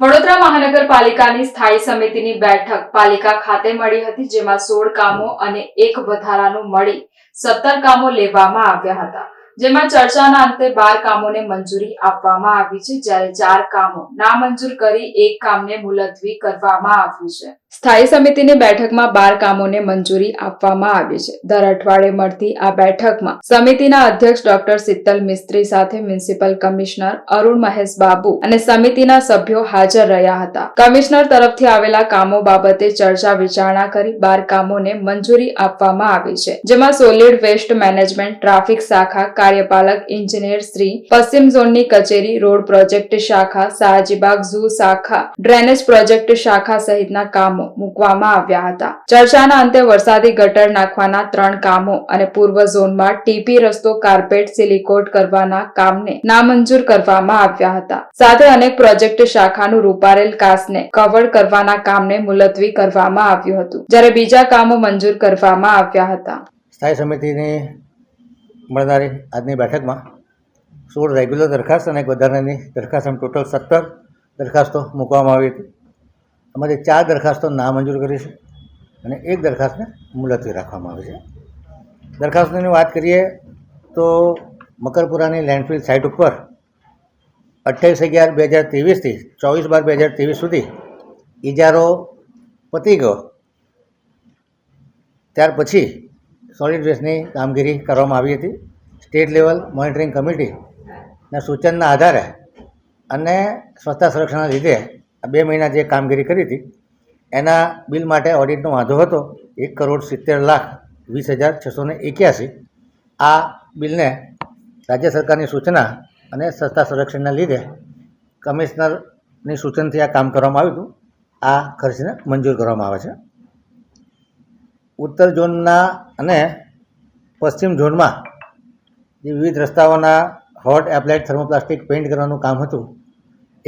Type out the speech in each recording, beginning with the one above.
વડોદરા મહાનગરપાલિકાની સ્થાયી સમિતિની બેઠક પાલિકા ખાતે મળી હતી, જેમાં સોળ કામો અને એક વધારાનું મળી સત્તર કામો લેવામાં આવ્યા હતા. જેમાં ચર્ચાના અંતે બાર કામોને મંજૂરી આપવામાં આવી છે, જ્યારે ચાર કામો નામંજૂર કરી એક કામને મુલતવી કરવામાં આવ્યું છે. સ્થાયી સમિતિની બેઠકમાં બાર કામોને મંજૂરી આપવામાં આવી છે. દર અઠવાડિયે મળતી આ બેઠકમાં સમિતિના અધ્યક્ષ ડોક્ટર શીતલ મિસ્ત્રી સાથે મ્યુનિસિપલ કમિશનર અરુણ મહેશ બાબુ અને સમિતિના સભ્યો હાજર રહ્યા હતા. કમિશનર તરફથી આવેલા કામો બાબતે ચર્ચા વિચારણા કરી બાર કામોને મંજૂરી આપવામાં આવી છે. જેમાં સોલિડ વેસ્ટ મેનેજમેન્ટ, ટ્રાફિક શાખા, કાર્યપાલક ઇન્જિનિયર શ્રી, પશ્ચિમ ઝોનની કચેરી, રોડ પ્રોજેક્ટ શાખા, શાહજીબાગ ઝૂ શાખા, ડ્રેનેજ પ્રોજેક્ટ શાખા સહિતના કામો મૂકવામાં આવ્યા હતા. ચર્ચાના અંતે વરસાદી ગટર નાખવાના ત્રણ કામો અને પૂર્વ ઝોનમાં ટીપી રસ્તો, કાર્પેટ, સિલિકોટ કરવાના કામને નામંજૂર કરવામાં આવ્યા હતા. સાથે અનેક પ્રોજેક્ટ શાખાનું રૂપારેલ કાસને કવર કરવાના કામને મુલતવી કરવામાં આવ્યું હતું, જ્યારે બીજા કામો મંજૂર કરવામાં આવ્યા હતા. સ્થાયી સમિતિની મળનારી આજની બેઠકમાં સોળ રેગ્યુલર દરખાસ્ત અને એક વધારાની દરખાસ્ત, ટોટલ સત્તર દરખાસ્તો મૂકવામાં આવી હતી. એમાંથી ચાર દરખાસ્તો નામંજૂર કરી છે અને એક દરખાસ્તને મુલતવી રાખવામાં આવી છે. દરખાસ્તોની વાત કરીએ તો મકરપુરાની લેન્ડફિલ સાઇટ ઉપર અઠ્યાવીસ અગિયાર બે હજાર ત્રેવીસથી ચોવીસ બાર બે હજાર ત્રેવીસ સુધી ઇજારો પતી ગયો. ત્યાર પછી સોલિડ વેસ્ટની કામગીરી કરવામાં આવી હતી. સ્ટેટ લેવલ મોનિટરિંગ કમિટીના સૂચનના આધારે અને સ્વચ્છતા સંરક્ષણના લીધે બે મહિના જે કામગીરી કરી હતી, એના બિલ માટે ઓડિટનો વાંધો હતો એક કરોડ સિત્તેર લાખ વીસ હજાર છસો ને એક્યાસી. આ બિલને રાજ્ય સરકારની સૂચના અને સંસ્થા સંરક્ષણના લીધે કમિશનરની સૂચનથી આ કામ કરવામાં આવ્યું હતું. આ ખર્ચને મંજૂર કરવામાં આવે છે. ઉત્તર ઝોનના અને પશ્ચિમ ઝોનમાં જે વિવિધ રસ્તાઓના હોટ એપ્લાઇડ થર્મોપ્લાસ્ટિક પેઇન્ટ કરવાનું કામ હતું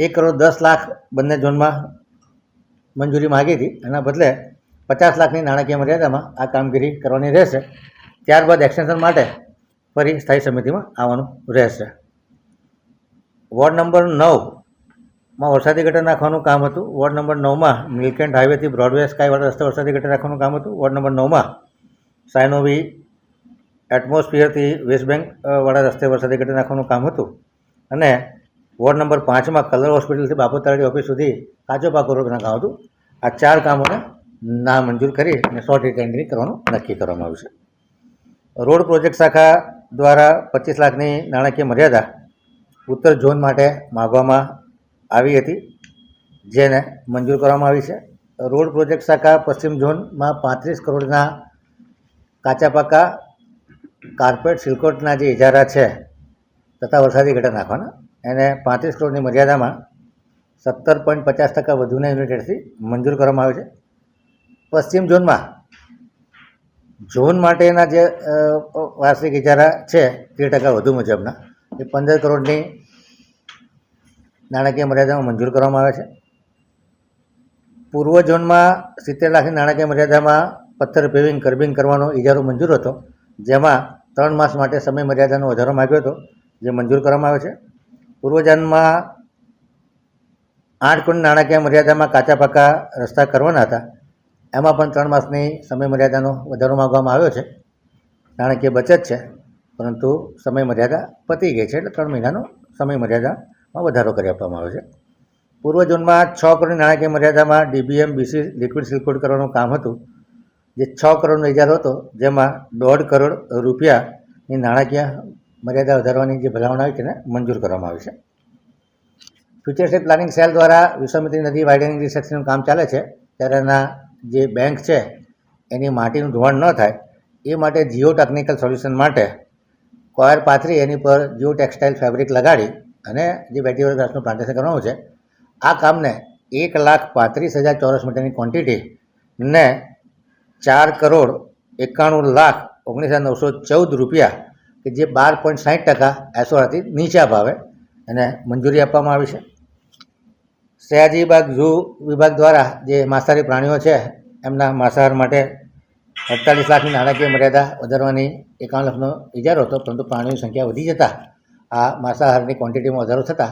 એક કરોડ દસ લાખ બંને ઝોનમાં મંજૂરી માગી હતી. એના બદલે પચાસ લાખની નાણાકીય મર્યાદામાં આ કામગીરી કરવાની રહેશે. ત્યારબાદ એક્સટેન્શન માટે ફરી સ્થાયી સમિતિમાં આવવાનું રહેશે. વોર્ડ નંબર નવમાં વરસાદી ગટર નાખવાનું કામ હતું. વોર્ડ નંબર નવમાં મિલ્કેન્ટ હાઈવેથી બ્રોડવે સ્કાયવાળા રસ્તે વરસાદી ગટર નાખવાનું કામ હતું. વોર્ડ નંબર નવમાં સાયનોવી એટમોસ્ફિયરથી વેસ્ટ બેંક વાળા રસ્તે વરસાદી ગટર નાખવાનું કામ હતું. અને વોર્ડ નંબર પાંચમાં કલર હોસ્પિટલથી બાપોતરાડી ઓફિસ સુધી કાચો પાકો રોડ હતું. આ ચાર કામોને નામંજૂર કરી અને સો રિટેન્ડરિંગ કરવાનું નક્કી કરવામાં આવ્યું છે. રોડ પ્રોજેક્ટ શાખા દ્વારા પચીસ લાખની નાણાકીય મર્યાદા ઉત્તર ઝોન માટે માગવામાં આવી હતી, જેને મંજૂર કરવામાં આવી છે. રોડ પ્રોજેક્ટ શાખા પશ્ચિમ ઝોનમાં પાંત્રીસ કરોડના કાચા પાકા કાર્પેટ, સિલકોટના જે ઇજારા છે, તથા વરસાદી ઘટા નાખવાના એને પાંત્રીસ કરોડની મર્યાદામાં સત્તર પોઈન્ટ પચાસ ટકા વધુના યુનિટેડથી મંજૂર કરવામાં આવે છે. પશ્ચિમ ઝોનમાં ઝોન માટેના જે વાર્ષિક ઇજારા છે તેર ટકા વધુ મુજબના. એ પંદર કરોડની નાણાકીય મર્યાદામાં મંજૂર કરવામાં આવે છે. પૂર્વ ઝોનમાં સિત્તેર લાખની નાણાકીય મર્યાદામાં પથ્થર પેવિંગ કર્બિંગ કરવાનો ઇજારો મંજૂર હતો, જેમાં ત્રણ માસ માટે સમય મર્યાદાનો વધારો માગ્યો હતો, જે મંજૂર કરવામાં આવે છે. પૂર્વ ઝોનમાં આઠ કરોડ નાણાકીય મર્યાદામાં કાચા પાકા રસ્તા કરવાના હતા. એમાં પણ ત્રણ માસની સમય મર્યાદાનો વધારો માગવામાં આવ્યો છે. નાણાકીય બચત છે, પરંતુ સમય મર્યાદા પતી ગઈ છે એટલે ત્રણ મહિનાનો સમય મર્યાદામાં વધારો કરી આપવામાં આવ્યો છે. પૂર્વ ઝોનમાં છ કરોડ નાણાકીય મર્યાદામાં ડીબીએમ, બીસી લિક્વિડ સિલકોડ કરવાનું કામ હતું. જે છ કરોડનો ઇજારો હતો, જેમાં દોઢ કરોડ રૂપિયાની નાણાકીય મર્યાદા વધારવાની જે ભલામણ આવી તેને મંજૂર કરવામાં આવી છે. ફ્યુચર સ્ટેટ પ્લાનિંગ સેલ દ્વારા વિશ્વામિત્રી નદી વાઇડનિંગ રિસેક્શનનું કામ ચાલે છે. ત્યારે એના જે બેંક છે, એની માટીનું ધોવાણ ન થાય, એ માટે જીઓ ટેકનિકલ સોલ્યુશન માટે કોયર પાથરી એની પર જીઓ ટેક્સટાઇલ ફેબ્રિક લગાડી અને જે વેટીવર ઘાસનું પ્લાન્ટેશન કરવાનું છે, આ કામને એક લાખ પાંત્રીસ હજાર ચોરસ મીટરની ક્વોન્ટિટી ને ચાર કરોડ એકાણું લાખ ઓગણીસ હજાર નવસો ચૌદ રૂપિયા કે જે બાર પોઈન્ટ સાઠ ટકા એસોરાથી નીચા ભાવે એને મંજૂરી આપવામાં આવી છે. સયાજીબાગ ઝૂ વિભાગ દ્વારા જે માંસાહારી પ્રાણીઓ છે, એમના માંસાહાર માટે અડતાલીસ લાખની નાણાકીય મર્યાદા વધારવાની એકાવન લાખનો ઇજારો હતો, પરંતુ પ્રાણીઓની સંખ્યા વધી જતાં આ માંસાહારની ક્વોન્ટિટીમાં વધારો થતાં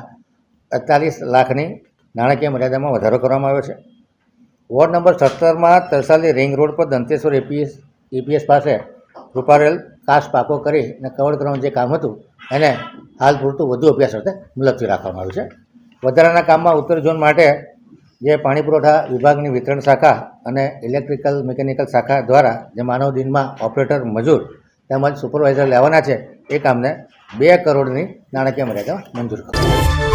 અડતાલીસ લાખની નાણાકીય મર્યાદામાં વધારો કરવામાં આવ્યો છે. વોર્ડ નંબર સત્તરમાં તરસાલી રિંગ રોડ પર દંતેશ્વર એપીએસ એપીએસ પાસે રૂપારેલ કાચ પાકો કરી અને કવર કરવાનું જે કામ હતું, એને હાલ પૂરતું વધુ અભ્યાસ અર્થે મુલતવી રાખવામાં આવ્યું છે. વધારાના કામમાં ઉત્તર ઝોન માટે જે પાણી પુરવઠા વિભાગની વિતરણ શાખા અને ઇલેક્ટ્રિકલ મિકેનિકલ શાખા દ્વારા જે માનવ દિનમાં ઓપરેટર મજૂર તેમજ સુપરવાઇઝર લેવાના છે, એ કામને બે કરોડની નાણાકીય મર્યાદા મંજૂર કરવામાં